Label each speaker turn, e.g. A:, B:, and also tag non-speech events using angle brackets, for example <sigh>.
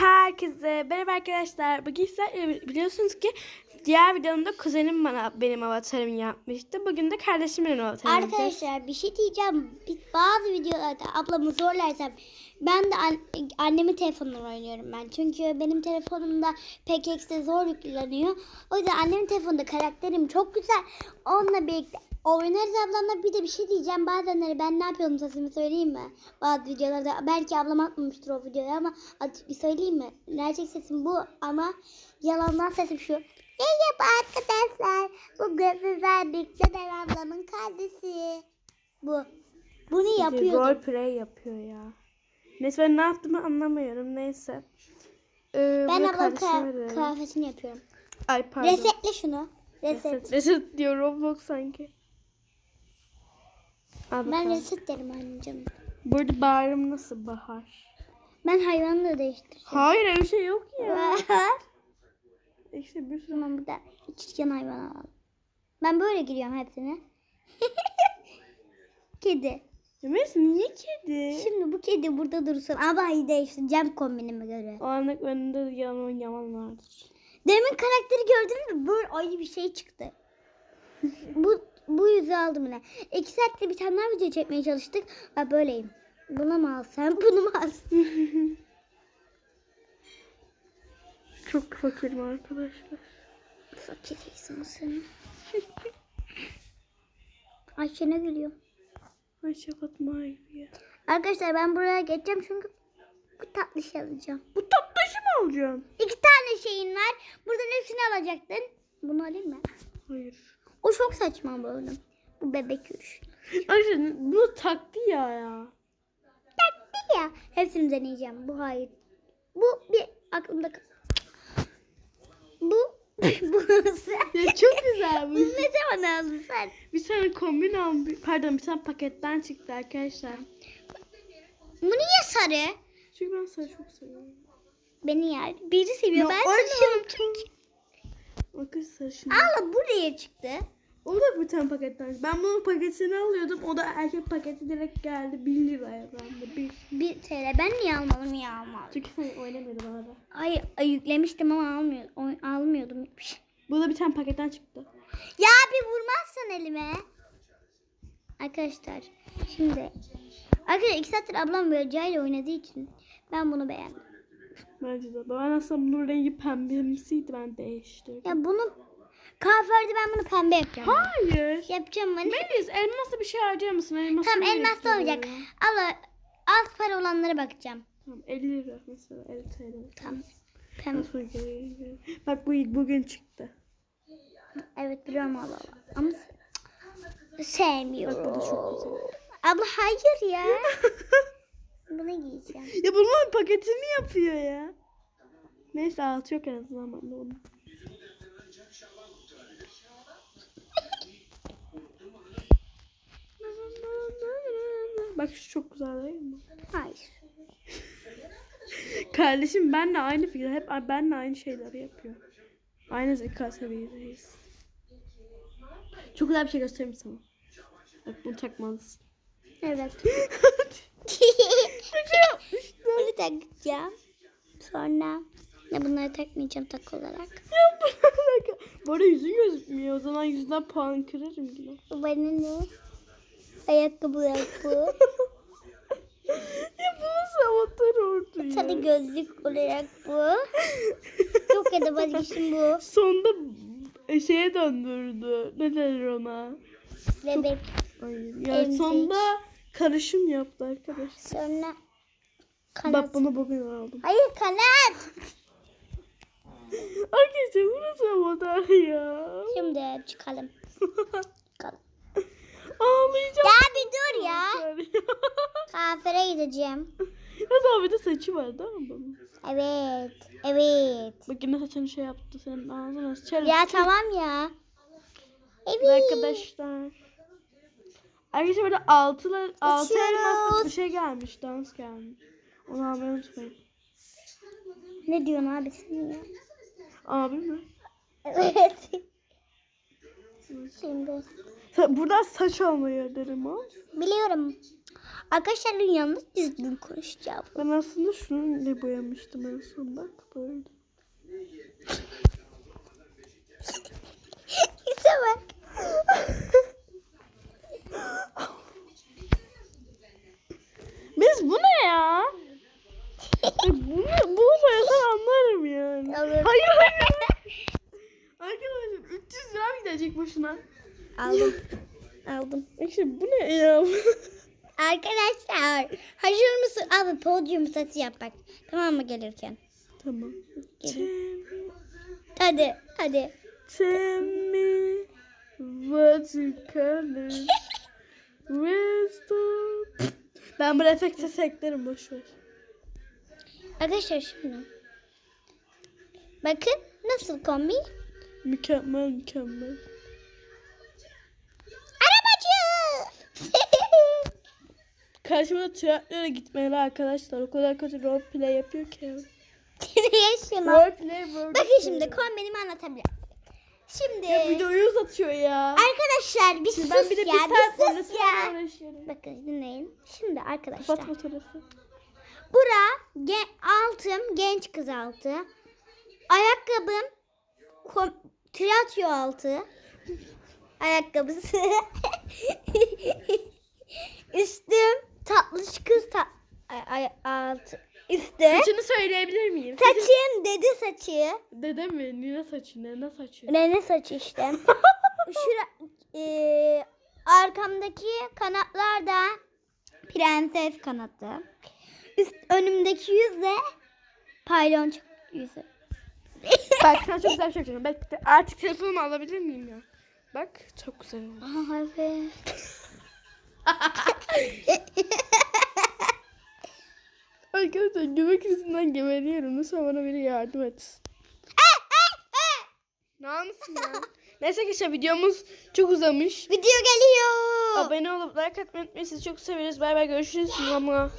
A: Herkese merhaba arkadaşlar. Bugün sizler biliyorsunuz ki diğer videomda kuzenim bana benim avatarımı yapmıştı. Bugün de kardeşim benim avatarımı.
B: Arkadaşlar bir şey diyeceğim. Bazı videolarda ablamı zorlarsam ben de an- annemin oynuyorum ben. Çünkü benim telefonumda PKX'de zor yükleniyor. O yüzden annemin telefonunda karakterim çok güzel. Onunla birlikte oynarız ablamla. Bir de bir şey diyeceğim. Bazenleri ben ne yapıyorum sesimi söyleyeyim mi? Bazı videolarda belki ablam atmamıştır o videoyu ama bir söyleyeyim mi? Gerçek sesim bu ama yalandan sesim şu. Merhaba arkadaşlar. Bugün sizler birlikte ben ablamın kardeşi. Bu. Bunu yapıyordum.
A: Role play yapıyor ya. Neyse ben ne yaptığımı anlamıyorum. Neyse. Ee,
B: Ben ablamın kıyafetini yapıyorum.
A: Ay pardon.
B: Resetle şunu. Reset.
A: Reset. Reset diyor Roblox sanki. Al
B: Ben reset derim anneciğim.
A: Burada bağrım nasıl bahar?
B: Ben hayvanı da değiştireceğim.
A: Hayır öyle bir şey yok ya. İşte bir sürü.
B: Tamam burada çirkin hayvan alalım. Ben böyle giriyorum hepsine. <laughs> kedi.
A: Emes niye kedi?
B: Şimdi bu kedi burada dursun. Ama iyi değiştireceğim kombinime göre.
A: O anlık önünde yaman yaman vardır.
B: Demin karakteri gördünüz mü? Böyle ayı bir şey çıktı. <laughs> bu bu yüzü aldım yine. İki saatte bir tane daha video çekmeye çalıştık. Ben böyleyim. Bunu mu alsam, <laughs> bunu mu alsam? <laughs>
A: Çok fakirim arkadaşlar.
B: Fakir insansın. <laughs> Ayşe ne gülüyor?
A: Ay Fatma ya.
B: Arkadaşlar ben buraya geçeceğim çünkü bu tatlı şey alacağım.
A: Bu top taşı mı alacaksın?
B: İki tane şeyin var. Buradan hepsini alacaktın. Bunu alayım mı?
A: Hayır.
B: O çok saçma böyle. Bu bebek yürüyüş.
A: Arkadaşlar bunu taktı ya ya.
B: Tatlı ya. Hepsini deneyeceğim. Bu hayır. Bu bir aklımda Bu <laughs> bu.
A: Ya çok güzel bu.
B: Bunu ne zaman aldın sen?
A: bir tane kombin aldım. Pardon bir tane paketten çıktı arkadaşlar.
B: Bu niye sarı?
A: Çünkü ben sarı çok seviyorum.
B: Beni yer. Biri seviyor.
A: Ya
B: ben seviyorum çünkü.
A: Arkadaşlar şimdi.
B: Allah buraya çıktı.
A: O da bir tane paketten. Ben bunun paketini alıyordum. O da erkek paketi direkt geldi. 1 liraya bende. Bir.
B: 1 TL. Ben niye almadım ya almadım.
A: Çünkü sen oynamıyordun bana da.
B: Ay, ay yüklemiştim ama almıyor, oy- almıyordum. hiçbir şey.
A: Bu da bir tane paketten çıktı.
B: Ya bir vurmazsan elime. Arkadaşlar şimdi Arkadaşlar iki saattir ablam böyle cahil oynadığı için ben bunu beğendim.
A: Bence de. Ben aslında bunun rengi pembemsiydi. Ben değiştirdim.
B: Ya bunu kahverde ben bunu pembe yapacağım.
A: Hayır.
B: Yapacağım ben.
A: Melis elmasla bir şey harcıyor musun? Elmasla
B: Tamam elmas da olacak. Allah az para olanlara bakacağım.
A: Tamam 50 lira mesela 50 TL.
B: Tamam. Pembe.
A: Nasıl geliyor? Bak bu bugün çıktı.
B: Evet biliyorum Allah. Ama se- sevmiyorum.
A: Bak bu da çok güzel.
B: Abla hayır ya. <laughs> Bunu giyeceğim.
A: ya bunun paketini yapıyor ya. Neyse altı yok en azından ben de onu. Bak şu çok güzel değil mi?
B: Hayır.
A: Kardeşim benle aynı fikir. Hep benle aynı şeyleri yapıyor. Aynı zeka seviyedeyiz. Çok güzel bir şey göstereyim sana. Bak bunu takmalısın.
B: Evet. <laughs> <laughs> Bunu takacağım. Sonra ne bunları takmayacağım tak olarak. <laughs>
A: Bu arada yüzün gözükmüyor. O zaman yüzünden puan kırarım yine.
B: Benim ne? Ayakkabılar <laughs> bu.
A: ya bu nasıl avatar oldu ya?
B: Sana gözlük olarak bu. <laughs> Çok ya da vazgeçtim bu.
A: Sonunda şeye döndürdü. Ne denir ona?
B: Bebek.
A: Hayır. Ya
B: Emzik.
A: sonunda karışım yaptı arkadaş.
B: Sonra kanat.
A: Bak bunu bugün aldım.
B: Hayır kanat. <laughs>
A: Arkadaşlar bu nasıl avatar ya?
B: Şimdi çıkalım. <laughs> Çıkalım.
A: Ağlayacağım.
B: Ya bir dur ya. <laughs> Kafere gideceğim.
A: ya da bir de saçı var değil mi bunun?
B: Evet. Evet.
A: Bak yine saçını şey yaptı senin ağzına sıçarım.
B: Ya tamam ya. Evet.
A: Arkadaşlar. Arkadaşlar böyle altılar, altı elmaslık bir şey gelmiş. Dans gelmiş. Onu almayı unutmayın.
B: Ne diyorsun abi sen ya?
A: Abi mi?
B: Evet. Şimdi
A: Sa- Buradan saç almayı derim ha.
B: biliyorum. Arkadaşların yanında düzgün konuşacağım.
A: Ben aslında şununla boyamıştım en son bak böyle. <laughs>
B: İse bak.
A: Bu ne ya? bunu, bunu boyasan anlarım yani.
B: Alırım.
A: Hayır hayır. <laughs> Arkadaşlar 300 lira gidecek boşuna?
B: Aldım. <laughs> Aldım.
A: İşte bu ne ya? <laughs>
B: Arkadaşlar hazır mısın? Abi podyum sesi yap bak. Tamam mı gelirken?
A: tamam.
B: Gelin. Hadi hadi.
A: Tell me what you color. Wisdom. Ben bu efekt sesi eklerim boş ver.
B: Arkadaşlar şimdi. Bakın nasıl kombi?
A: Mükemmel mükemmel.
B: Arabacı. <laughs>
A: Karşıma tiyatroya gitmeli arkadaşlar. O kadar kötü roleplay yapıyor ki. <laughs>
B: Yaşına.
A: Roleplay roleplay.
B: Bakın şimdi kombinimi anlatabilirim. Şimdi
A: Ya videoyu uzatıyor ya.
B: arkadaşlar bir sus
A: ben bir de
B: ya
A: bir
B: sus ya.
A: uğraşıyorum.
B: Bakın dinleyin. Şimdi arkadaşlar.
A: Kapat fotoğrafı.
B: Bura ge- altım genç kız altı. Ayakkabım kom- tiyatro altı. Ayakkabısı. <laughs> Üstüm tatlış kız ta- altı. Üstü.
A: Saçını söyleyebilir miyim?
B: Saçım dede saçı.
A: Dede mi? Nine saçı? Nene saçı?
B: Nene saçı işte. <laughs> Şura, e, arkamdaki kanatlar da prenses kanatı. Üst, önümdeki yüz de paylon yüzü. <laughs>
A: Bak sana çok güzel bir şey yapacağım. Bekle. Artık telefonumu alabilir miyim ya? Bak çok güzel oldu.
B: Aa, evet. <laughs>
A: Arkadaşlar göbek yüzünden geberiyorum. Lütfen bana biri yardım etsin. ne yapmışsın ya? Neyse arkadaşlar videomuz çok uzamış.
B: Video geliyor.
A: Abone olup like atmayı unutmayın. Sizi çok severiz. Bay bay görüşürüz. Mama.